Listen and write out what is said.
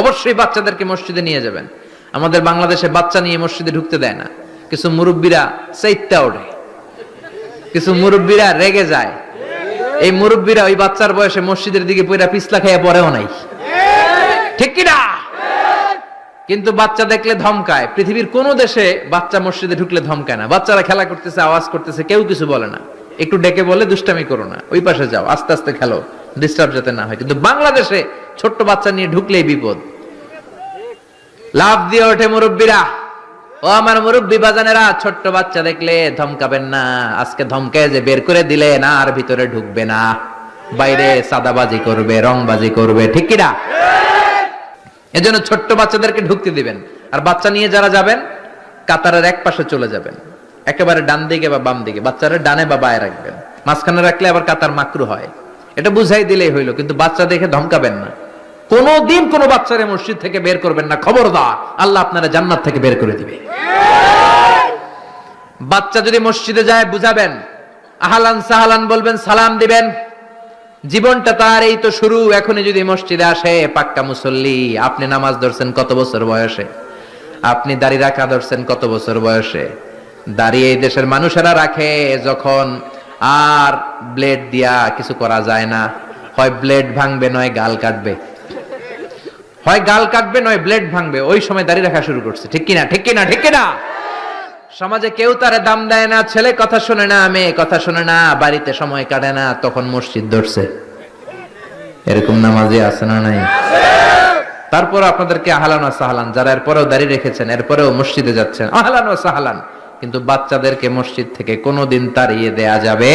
অবশ্যই বাচ্চাদেরকে মসজিদে নিয়ে যাবেন। আমাদের বাংলাদেশে বাচ্চা নিয়ে মসজিদে ঢুকতে দেয় না। কিছু মুরব্বীরা চাইত্যা ওঠে। কিছু মুরব্বীরা রেগে যায়। এই মুরব্বীরা ওই বাচ্চার বয়সে মসজিদের দিকে পইরা পিছলা খাইয়া পরেও নাই। ঠিক কি না কিন্তু বাচ্চা দেখলে ধমকায়। পৃথিবীর কোন দেশে বাচ্চা মসজিদে ঢুকলে ধমকায় না। বাচ্চারা খেলা করতেছে, আওয়াজ করতেছে, কেউ কিছু বলে না। একটু ডেকে বলে, দুষ্টামি করো না। ওই পাশে যাও। আস্তে আস্তে খেলো। ডিস্টার্ব যাতে না হয়। কিন্তু বাংলাদেশে ছোট্ট বাচ্চা নিয়ে ঢুকলেই বিপদ। লাভ দিয়ে ওঠে মুরব্বীরা। ও আমার মুরব্বী বাজানেরা, ছোট্ট বাচ্চা দেখলে ধমকাবেন না। আজকে ধমকে যে বের করে দিলে না আর ভিতরে ঢুকবে না। বাইরে সাদাবাজি করবে, রংবাজি করবে, ঠিক কিনা? এজন্য ছোট্ট বাচ্চাদেরকে ঢুকতে দিবেন। আর বাচ্চা নিয়ে যারা যাবেন, কাতারের এক পাশে চলে যাবেন। একেবারে ডান দিকে বা বাম দিকে, বাচ্চারা ডানে বা বায়ে রাখবেন। মাঝখানে রাখলে আবার কাতার মাকরু হয়। এটা বুঝাই দিলেই হইল, কিন্তু বাচ্চা দেখে ধমকাবেন না। কোনোদিন কোনো বাচ্চারে মসজিদ থেকে বের করবেন না। খবরদার, আল্লাহ আপনারা জান্নাত থেকে বের করে দিবে। বাচ্চা যদি মসজিদে যায়, বুঝাবেন। আহালান সাহালান বলবেন, সালাম দিবেন। জীবনটা তার, এই তো শুরু। এখনই যদি মসজিদে আসে, পাক্কা মুসল্লি, আপনি নামাজ ধরছেন কত বছর বয়সে? আপনি দাড়ি রাখা ধরছেন কত বছর বয়সে? দাঁড়িয়ে এই দেশের মানুষেরা রাখে, যখন আর ব্লেড দিয়া কিছু করা যায় না। হয় ব্লেড ভাঙবে, নয় গাল কাটবে। হয় গাল কাটবে, নয় ব্লেড ভাঙবে। ওই সময় দাঁড়িয়ে রাখা শুরু করছে। ঠিক কিনা? ঠিক কিনা? ঠিক কিনা? সমাজে কেউ তারে দাম দেয় না, ছেলে কথা শোনে না, মেয়ে কথা শোনে না, বাড়িতে সময় কাটে না, তখন মসজিদ ধরছে। এরকম নামাজি আছে না নাই? তারপর আপনাদেরকে আহলান ও সাহালান, যারা এরপরেও দাঁড়িয়ে রেখেছেন, এরপরেও মসজিদে যাচ্ছেন, আহলান ও সাহালান। কিন্তু বাচ্চাদেরকে মসজিদ থেকে কোনোদিন তাড়িয়ে দেয়া যাবে